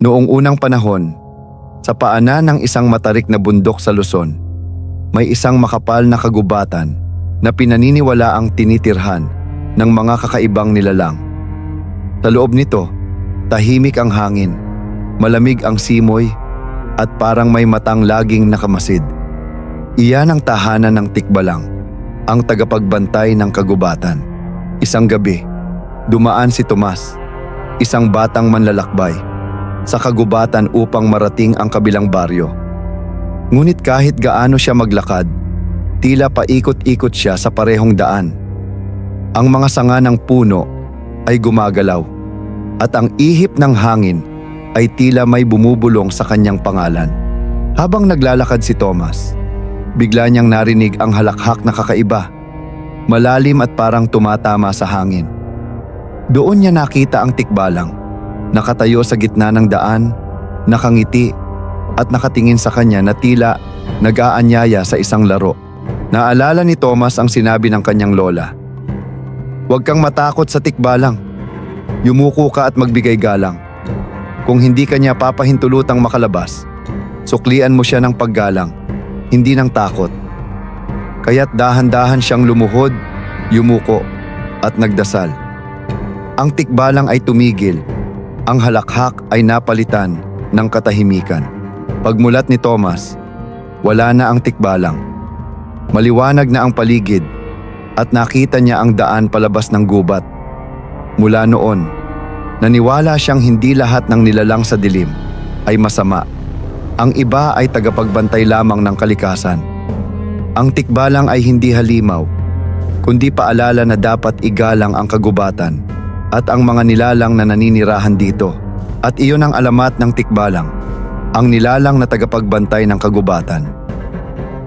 Noong unang panahon, sa paanan ng isang matarik na bundok sa Luzon, may isang makapal na kagubatan na pinaniniwala ang tinitirhan ng mga kakaibang nilalang. Sa loob nito, tahimik ang hangin, malamig ang simoy, at parang may matang laging nakamasid. Iyan ang tahanan ng tikbalang, ang tagapagbantay ng kagubatan. Isang gabi, dumaan si Tomas, isang batang manlalakbay, sa kagubatan upang marating ang kabilang baryo. Ngunit kahit gaano siya maglakad, tila paikot-ikot siya sa parehong daan. Ang mga sanga ng puno ay gumagalaw at ang ihip ng hangin ay tila may bumubulong sa kanyang pangalan. Habang naglalakad si Thomas, bigla niyang narinig ang halakhak na kakaiba, malalim at parang tumatama sa hangin. Doon niya nakita ang tikbalang, nakatayo sa gitna ng daan, nakangiti at nakatingin sa kanya na tila nag-aanyaya sa isang laro. Naalala ni Thomas ang sinabi ng kanyang lola. Huwag kang matakot sa tikbalang. Yumuko ka at magbigay galang. Kung hindi ka niya papahintulutang makalabas, suklian mo siya ng paggalang, hindi ng takot. Kaya't dahan-dahan siyang lumuhod, yumuko, at nagdasal. Ang tikbalang ay tumigil, ang halakhak ay napalitan ng katahimikan. Pagmulat ni Thomas, wala na ang tikbalang. Maliwanag na ang paligid at nakita niya ang daan palabas ng gubat. Mula noon, naniwala siyang hindi lahat ng nilalang sa dilim ay masama. Ang iba ay tagapagbantay lamang ng kalikasan. Ang tikbalang ay hindi halimaw, kundi paalala na dapat igalang ang kagubatan at ang mga nilalang na naninirahan dito. At iyon ang alamat ng tikbalang, ang nilalang na tagapagbantay ng kagubatan.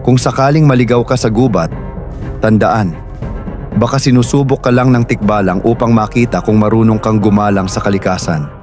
Kung sakaling maligaw ka sa gubat, tandaan, baka sinusubok ka lang ng tikbalang upang makita kung marunong kang gumalang sa kalikasan.